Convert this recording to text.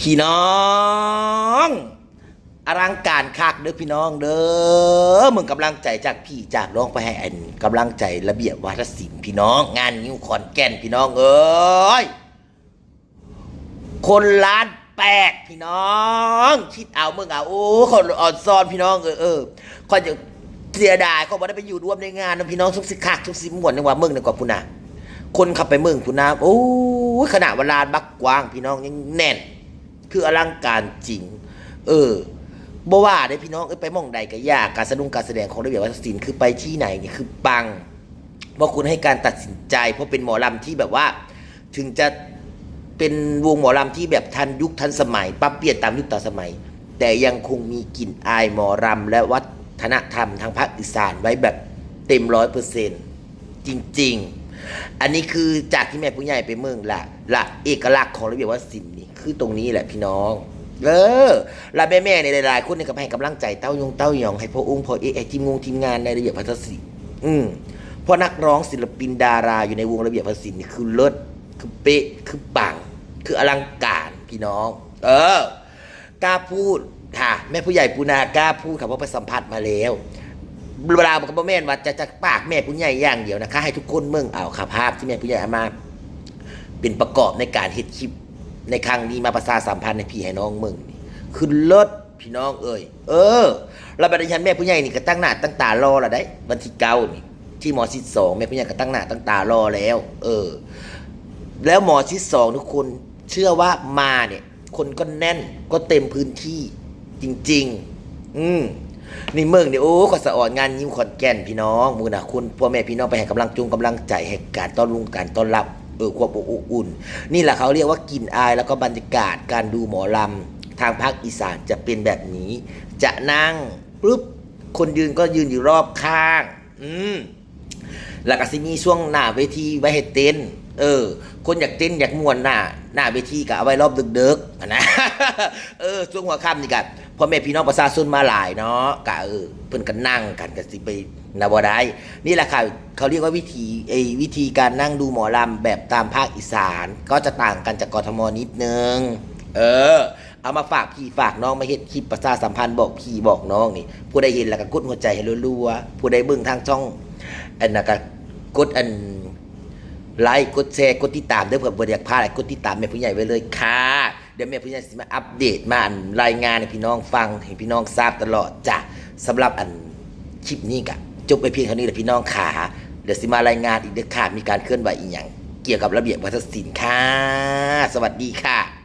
พี่น้องอลังการคักเด้อพี่น้องเด้อมึงกำลังใจจากพี่จากน้องไปให้อันกำลังใจระเบียบวัฒนศิลป์พี่น้อง งานนิ้วขอนแก่นพี่น้องเอ้ยคนล้านแปดพี่น้อง คิดเอามึงเอาโอ้คนอ่อนซ้อนพี่น้องเออเออคอยจะเสียดายเขาบอกได้ไปอยู่ร่วมในงานนะพี่น้องทุกสิคักทุกสิมวนในว่าเมึงในกว่าพุนาคนขับไปเมึงพุนาโอ้ขนาดเวลาบักกว้างพี่น้องยังแน่น คืออลังการจริง เออบ่ว่าได้พี่น้องเอ้ยไปมองใดก็ยากการแสดงการแสดงของระเบียบวัฒนศิลป์คือไปที่ไหนนี่คือปังเพราะคุณให้การตัดสินใจ เพราะเป็นหมอลำที่แบบว่า ถึงจะเป็นวงหมอลำที่แบบทันยุคทันสมัยปรับเปลี่ยนตามยุคตามสมัย แต่ยังคงมีกลิ่นอายหมอรำและวัฒนธรรมทางภาคอีสานไว้แบบเต็มร้อยเปอร์เซ็นจริง ๆ อันนี้คือจากที่แม่ผู้ใหญ่ไปเมืองละละเอกลักษณ์ของระเบียบวัฒนศิลป์นี่คือตรงนี้แหละพี่น้อง เออและแม่แม่ในหลายๆคนนี่ก็ให้กำลังใจเต้ายงเต้ายองให้พ่ออุ้งพ่อเอกไอทีมงงทีมงานในระเบียบวัฒนศิลป์อืมเพราะนักร้องศิลปินดาราอยู่ในวงระเบียบวัฒนศิลป์นี่คือเลิศคือเป๊ะคือปัง คืออลังการพี่น้อง เออกล้าพูดค่ะ แม่ผู้ใหญ่ปูนากล้าพูดค่ะเพราะไปสัมผัสมาแล้ว เวลาบอกกับแม่นว่าจะจะปากแม่ผู้ใหญ่อย่างเดียวนะคะ ให้ทุกคนเมืองเอาค่ะภาพที่แม่ผู้ใหญ่เอามา เป็นประกอบในการเฮ็ดคลิป ในครั้งนี้มาประชาสัมพันธ์ในพี่ให้น้องเมืองคือเลิศพี่น้องเอ้ยเออแล้วบัดนี้ฉันแม่ผู้ใหญ่นี่ก็ตั้งหน้าตั้งตารอละได้วันที่เก้านี่ที่หมอชิดสองแม่ผู้ใหญ่ก็ตั้งหน้าตั้งตารอแล้ว เออ แล้วหมอชิดสองทุกคนเชื่อว่ามาเนี่ย คนก็แน่นก็เต็มพื้นที่จริง ๆ อืม นี่เมืองเนี่ยโอ้ขอสะออนงานยิ้มขอนแก่นพี่น้องมือนะคุณพ่อแม่พี่น้องไปให้กำลังจุงกำลังใจให้การต้อนรุงการต้อนรับเออความอบอุ่น นี่แหละเขาเรียกว่ากลิ่นอายแล้วก็บรรยากาศการดูหมอลำทางภาคอีสานจะเป็นแบบนี้ จะนั่งปุ๊บคนยืนก็ยืนอยู่รอบข้าง อืมแล้วก็สิมีช่วงหน้าเวทีไว้ให้เต้น เออ คนอยากเต้นอยากมวนหน้า หน้าเวทีก็เอาไว้รอบดึกๆนะ เออช่วงหัวค่ำนี่กัน พ่อแม่พี่น้องประชาชนมาหลายเนาะก็เออเพิ่นก็นั่งกันก็สิไปนาบ่ได้นี่แหละค่ะเขาเรียกว่าวิธีไอ้วิธีการนั่งดูหมอลำแบบตามภาคอีสาน ก็จะต่างกันจากกทมนิดนึง เออ เอามาฝากพี่ฝากน้องมาเฮ็ดคลิปประชาสัมพันธ์บอกพี่บอกน้องนี่ ผู้ใดเห็นแล้วก็กดหัวใจให้รัวๆผู้ใดเบิ่งทางช่อง อันนั้นก็กดอันไลค์กดแชร์กดติดตามเด้อเผื่อบ่อยากพลาดกดติดตามแม่ผู้ใหญ่ไว้เลยค่ะ เดี๋ยวแม่ผู้ใหญ่สิมาอัปเดตมาอันรายงานให้พี่น้องฟังให้พี่น้องทราบตลอดจ้ะสำหรับอันคลิปนี้กะจบไปเพียงเท่านี้แหละพี่น้องขาเดี๋ยวสิมารายงานอีกเด้อค่ะมีการเคลื่อนไหวอีกอย่างเกี่ยวกับระเบียบวัฒนศิลป์ค่ะ สวัสดีค่ะ